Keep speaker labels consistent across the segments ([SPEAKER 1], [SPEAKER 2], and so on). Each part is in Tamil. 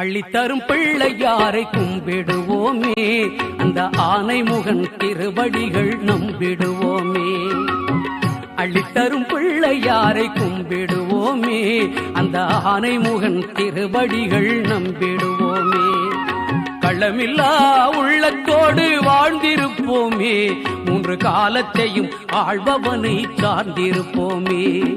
[SPEAKER 1] அள்ளித்தரும் பிள்ளையாரை கும்பிடுவோமே. அந்த ஆனை முகன் திருவடிகள் நம்பிடுவோமே. அள்ளித்தரும் பிள்ளையாரை கும்பிடுவோமே. அந்த ஆனை முகன் திருவடிகள் நம்பிடுவோமே. களமில்லா உள்ளத்தோடு வாழ்ந்திருப்போமே. மூன்று காலத்தையும் ஆழ்பவனை சார்ந்திருப்போமே.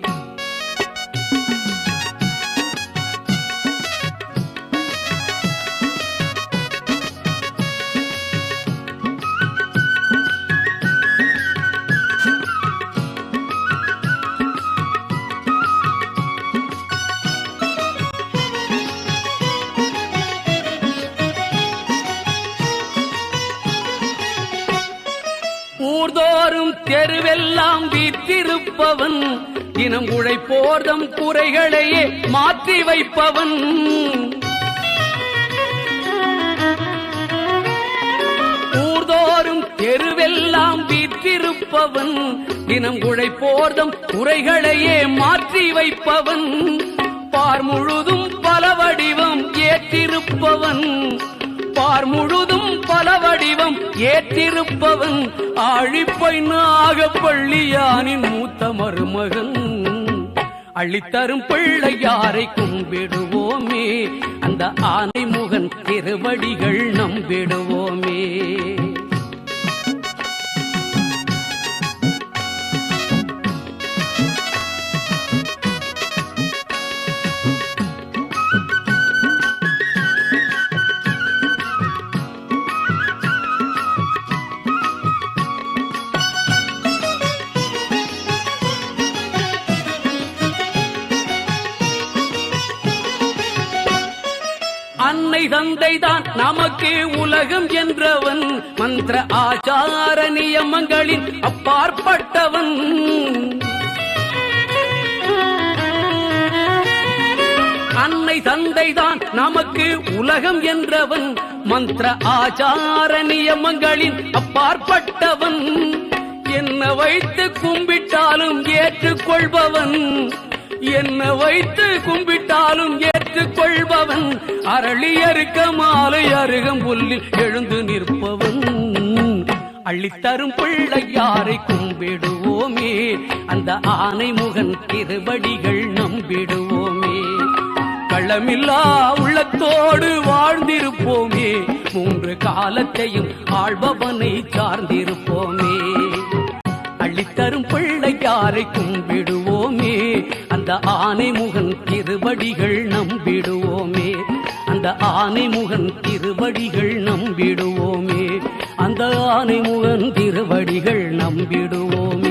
[SPEAKER 1] ஊர்தோறும் தெருவெல்லாம் வீற்றிருப்பவன். தினம் உழைப்போர்தம் குறைகளையே மாற்றி வைப்பவன். ஊர்தோறும் தெருவெல்லாம் வீற்றிருப்பவன். தினம் உழைப்போர்தம் குறைகளையே மாற்றி வைப்பவன். பார் முழுதும் பல வடிவம் ஏற்றிருப்பவன். பார் முழுதும் பல வடிவம் ஏற்றிருப்பவன் ஆழிப்பை நாகப்பள்ளியானின் மூத்த மருமகன். அள்ளித்தரும் பிள்ளையாரை கும்பிடுவோமே அந்த ஆனை முகன் திருவடிகள் நம்பிடுவோமே. அன்னை தந்தை தான் நமக்கு உலகம் என்றவன். மந்திர ஆச்சார நியமங்களின் அப்பாற்பட்டவன். அன்னை தந்தை தான் நமக்கு உலகம் என்றவன். மந்திர ஆச்சார நியமங்களின் அப்பாற்பட்டவன். என்ன வைத்து கும்பிட்டாலும் ஏற்றுக்கொள்பவன். என்ன வைத்து கும்பிட்டாலும் ஏற்றுக் கொள்பவன் அரளி அறுக்க மாலை அருகம் புல்லில் எழுந்து நிற்பவன். அள்ளித்தரும் பிள்ளையாரை கும்பிடுவோமே அந்த ஆனை முகன் திருவடிகள் நம்பிடுவோமே. களமில்லா உள்ளத்தோடு வாழ்ந்திருப்போமே மூன்று காலத்தையும் ஆழ்பவனை சார்ந்திருப்போமே. அள்ளித்தரும் பிள்ளையாரை கும்பிடுவோம். அந்த ஆனை முகன் திருவடிகள் நம்பிடுவோமே. அந்த ஆனை முகன் திருவடிகள் நம்பிடுவோமே. அந்த ஆனை முகன் திருவடிகள் நம்பிடுவோமே.